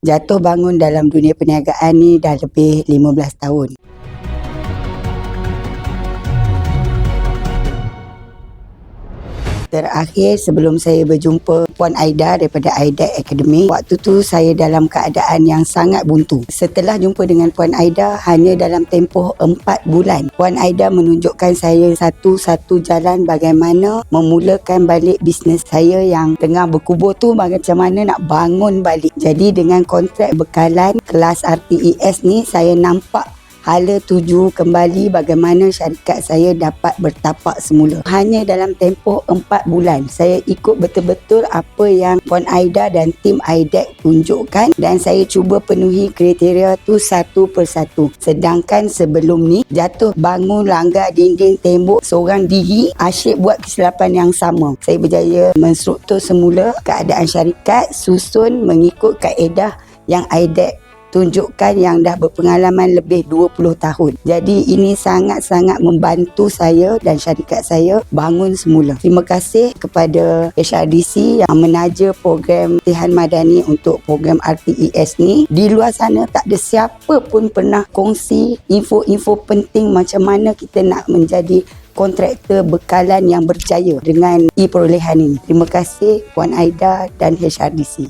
Jatuh bangun dalam dunia perniagaan ni dah lebih 15 tahun. Terakhir sebelum saya berjumpa Puan Aida daripada Aida Academy, waktu tu saya dalam keadaan yang sangat buntu. Setelah jumpa dengan Puan Aida, hanya dalam tempoh 4 bulan, Puan Aida menunjukkan saya satu-satu jalan bagaimana memulakan balik bisnes saya yang tengah berkubur tu macam mana nak bangun balik. Jadi dengan kontrak bekalan kelas RTES ni, saya nampak hala tuju kembali bagaimana syarikat saya dapat bertapak semula. Hanya dalam tempoh 4 bulan, saya ikut betul-betul apa yang Puan Aida dan tim IDEC tunjukkan dan saya cuba penuhi kriteria tu satu persatu. Sedangkan sebelum ni, jatuh bangun langgar dinding tembok seorang diri, asyik buat kesilapan yang sama. Saya berjaya menstruktur semula keadaan syarikat susun mengikut kaedah yang IDEC tunjukkan yang dah berpengalaman lebih 20 tahun. Jadi ini sangat-sangat membantu saya dan syarikat saya bangun semula. Terima kasih kepada HRDC yang menaja program Tihan Madani untuk program RTES ni. Di luar sana tak ada siapa pun pernah kongsi info-info penting macam mana kita nak menjadi kontraktor bekalan yang berjaya dengan e-perolehan ini. Terima kasih Puan Aida dan HRDC.